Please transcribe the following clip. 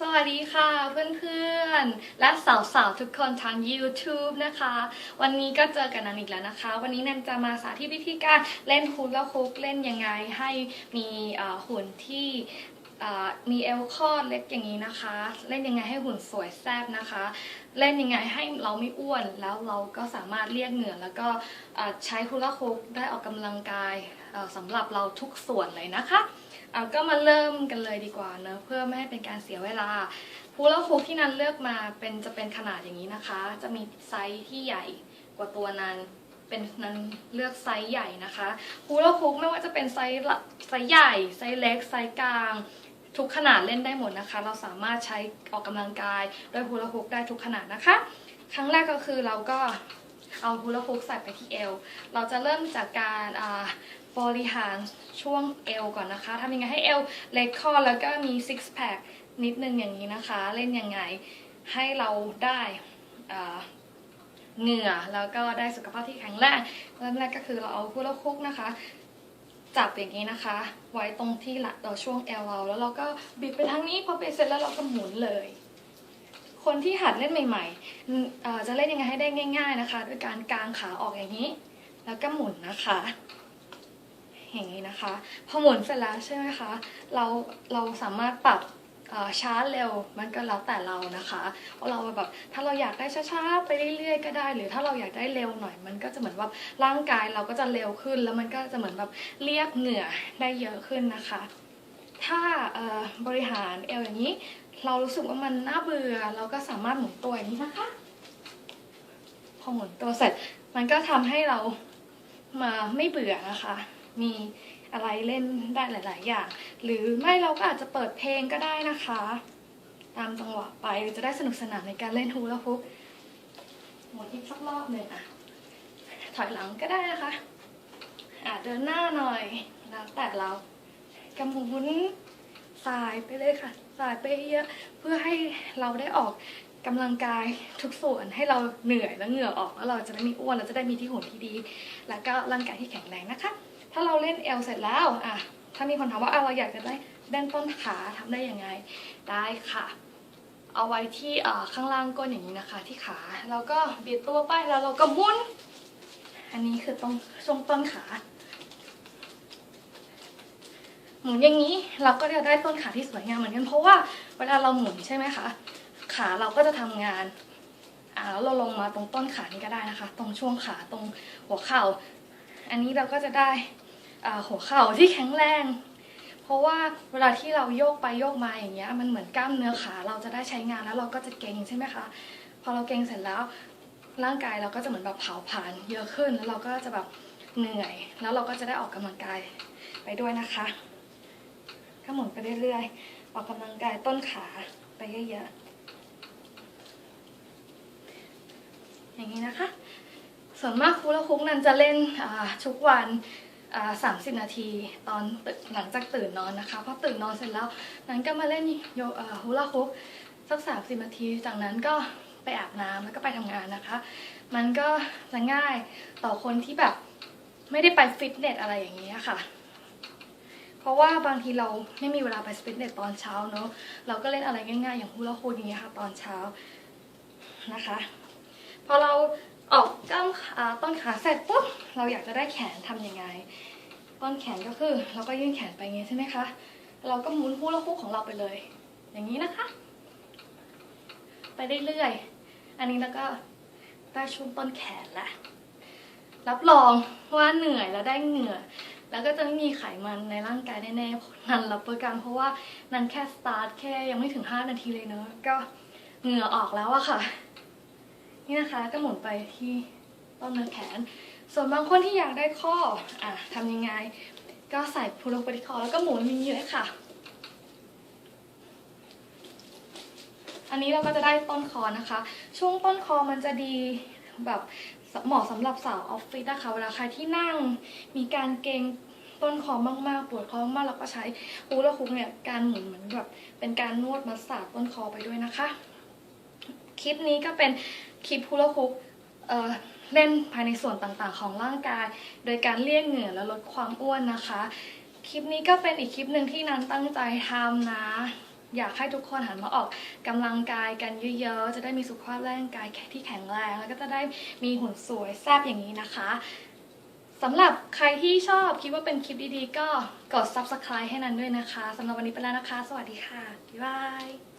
สวัสดีค่ะเพื่อนๆ และสาวๆ ทุกคนทาง YouTube นะคะ วันนี้ก็เจอกันนันอีกแล้วนะคะ วันนี้นันจะมาสาธิตวิธีการเล่นฮูลาฮูปเล่นยังไงให้มีหุ่นที่มีเอวคอดเล็กอย่างนี้นะคะ เล่นยังไงให้หุ่นสวยแซ่บนะคะ เล่นยังไงให้เราไม่อ้วนแล้วเราก็สามารถเรียกเหงื่อแล้วก็ใช้ฮูลาฮูปได้ออกกำลังกายสำหรับเราทุกส่วนเลยนะคะ เอาก็มาเริ่มกันเลยดีกว่าเนอะเพื่อไม่ให้เป็นการเสียเวลาฮูลาฮูปที่นันเลือกมาเป็นจะเป็นขนาดอย่างนี้นะคะ จะมีไซส์ที่ใหญ่กว่าตัวนันเป็นนันเลือกไซส์ใหญ่นะคะฮูลาฮูปไม่ว่าจะเป็นไซส์ไซส์ใหญ่ ไซส์เล็ก ไซส์กลาง ทุกขนาดเล่นได้หมดนะคะ เราสามารถใช้ออกกำลังกายด้วยฮูลาฮูปได้ทุกขนาดนะคะ ครั้งแรกก็คือเราก็ เอาฮูลาฮูปใส่ไปที่เอว เราจะเริ่มจากการบริหารช่วงเอวก่อนนะคะทำยังไงให้เอวเล็กคอแล้วก็มีซิกแพคนิดนึงอย่างนี้นะคะ เล่นยังไงให้เราได้เหงื่อแล้วก็ได้สุขภาพที่แข็งแรงเริ่มแรกก็คือเราเอาคู่ละคุกนะคะ จับอย่างนี้นะคะ ไว้ตรงที่หลังเราช่วงเอวเราแล้วเราก็บิดไปทางนี้พอไปเสร็จแล้วเราก็หมุนเลย คนที่หัดเล่นใหม่ๆจะเล่นยังไงให้ได้ง่าย ๆนะคะด้วยการกางขาออกอย่างนี้ แล้วก็หมุนนะคะ อย่างนี้นะคะ พอหมุนเสร็จแล้วใช่ไหมคะ เราเราสามารถปรับช้าเร็วมันก็แล้วแต่เรานะคะเพราะเราแบบถ้าเราอยากได้ช้าๆไปเรื่อยๆก็ได้ หรือถ้าเราอยากได้เร็วหน่อย มันก็จะเหมือนว่าร่างกายเราก็จะเร็วขึ้น แล้วมันก็จะเหมือนแบบเรียกเหงื่อได้เยอะขึ้นนะคะ ถ้าบริหารเอวอย่างนี้ เรารู้สึกว่ามันน่าเบื่อ เราก็สามารถหมุนตัวอย่างนี้นะคะ พอหมุนตัวเสร็จ มันก็ทำให้เรามาไม่เบื่อนะคะ มีอะไรเล่นได้หลาย ๆ อย่าง หรือไม่เราก็อาจจะเปิดเพลงก็ได้นะคะ ตามจังหวะไปจะได้สนุกสนานในการเล่นฮูลาฮูปหมุนอีกสักรอบหนึ่งอะ ถอยหลังก็ได้นะคะอะเดินหน้าหน่อยแล้วแต่เรากำหมุน สายไปเลยค่ะ สายไปเยอะเพื่อให้เราได้ออกกำลังกายทุกส่วนให้เราเหนื่อยและเหงื่อออกแล้วเราจะได้มีอ้วนเราจะได้มีที่หุ่นที่ดี แล้วก็ร่างกายที่แข็งแรงนะคะ ถ้าเราเล่นเอลเสร็จแล้วอะถ้ามีคนถามว่าเราอยากจะได้เล่นต้นขาทำได้ยังไงได้ค่ะ เอาไว้ที่ข้างล่างก้นอย่างนี้นะคะ ที่ขาแล้วก็บิดตัวไปแล้วเราก็มุนอันนี้คือตรงช่วงต้นขา หมุนอย่างนี้เราก็จะได้ต้นขาที่สวยงามเหมือนกันเพราะว่าเวลาเราหมุนใช่ไหมคะขาเราก็จะทำงานอ่าแล้วเราลงมาตรงต้นขานี้ก็ได้นะคะ ตรงช่วงขาตรงหัวเข่า อันนี้เราก็จะได้อ่าหัวเข่าที่แข็งแรง เพราะว่าเวลาที่เราโยกไปโยกมาอย่างเงี้ยมันเหมือนกล้ามเนื้อขาเราจะได้ใช้งานแล้วเราก็จะเก่งใช่ไหมคะพอเราเก่งเสร็จแล้วร่างกายเราก็จะเหมือนแบบเผาผลาญเยอะขึ้นแล้วเราก็จะแบบเหนื่อย แล้วเราก็จะได้ออกกำลังกายไปด้วยนะคะ ก็หมุนไปเรื่อยๆ ออกกำลังกายต้นขาไปเยอะๆ อย่างนี้นะคะ ส่วนมากคูละคุกนั้นจะเล่นทุกวันสามสิบนาทีตอนตื่นหลังจากตื่นนอนนะคะพอตื่นนอนเสร็จแล้วนั้นก็มาเล่นโยอ่าฮูลาคุกสักสามสิบนาที จากนั้นก็ไปอาบน้ำแล้วก็ไปทำงานนะคะ มันก็จะง่ายต่อคนที่แบบไม่ได้ไปฟิตเนสอะไรอย่างนี้ค่ะ ราะว่าบางทีเราไม่มีเวลาไปฟิตเนสตอนเช้าเนอะเราก็เล่นอะไรง่ายๆ อย่างฮูลาฮูอย่างเงี้ยค่ะตอนเช้านะคะ พอเราออกกล้ามต้นขาเสร็จปุ๊บเราอยากจะได้แขนทำยังไง ต้นแขนก็คือ เราก็ยื่นแขนไปอย่างงี้ใช่ไหมคะ เราก็หมุนฮูลาฮูของเราไปเลย อย่างนี้นะคะ ไปเรื่อยๆอันนี้แล้วก็ได้ช่วงต้นแขนละรับรองว่าเหนื่อยแล้วได้เหงื่อ แล้วก็จะไม่มีไขมันในร่างกายแน่ๆนันรับประกันเพราะว่านันแค่สตาร์ทแค่ยังไม่ถึง 5 นาทีเลยเนอะก็เหงื่อออกแล้วอะค่ะ นี่นะคะก็หมุนไปที่ต้นเนื้อแขน ส่วนบางคนที่อยากได้ข้ออะทำยังไง ก็ใส่พุลงไปที่คอแล้วก็หมุนอย่างนี้เลยค่ะ อันนี้เราก็จะได้ต้นคอนะคะ ช่วงต้นคอมันจะดีแบบ เหมาะสำหรับสาวออฟฟิศนะคะเวลาใครที่นั่งมีการเกรงต้นคอมากๆ ปวดคอมากๆเราก็ใช้ฮูลาฮุกเนี่ยการหมุนเหมือนแบบเป็นการนวดมัสสาดต้นคอไปด้วยนะคะ คลิปนี้ก็เป็นคลิปฮูลาฮุกเอ่อเล่นภายในส่วนต่างๆ ของร่างกาย โดยการเลี่ยงเหงื่อและลดความอ้วนนะคะ คลิปนี้ก็เป็นอีกคลิปหนึ่งที่นันตั้งใจทำนะ อยากให้ทุกคนหันมาออกกำลังกายกันเยอะๆ จะได้มีสุขภาพร่างกายที่แข็งแรง แล้วก็จะได้มีหุ่นสวยแซ่บอย่างนี้นะคะสำหรับใครที่ชอบคิดว่าเป็นคลิปดีๆ ก็กด subscribe ให้นันด้วยนะคะสำหรับวันนี้ไปแล้วนะคะ สวัสดีค่ะ บ๊ายบาย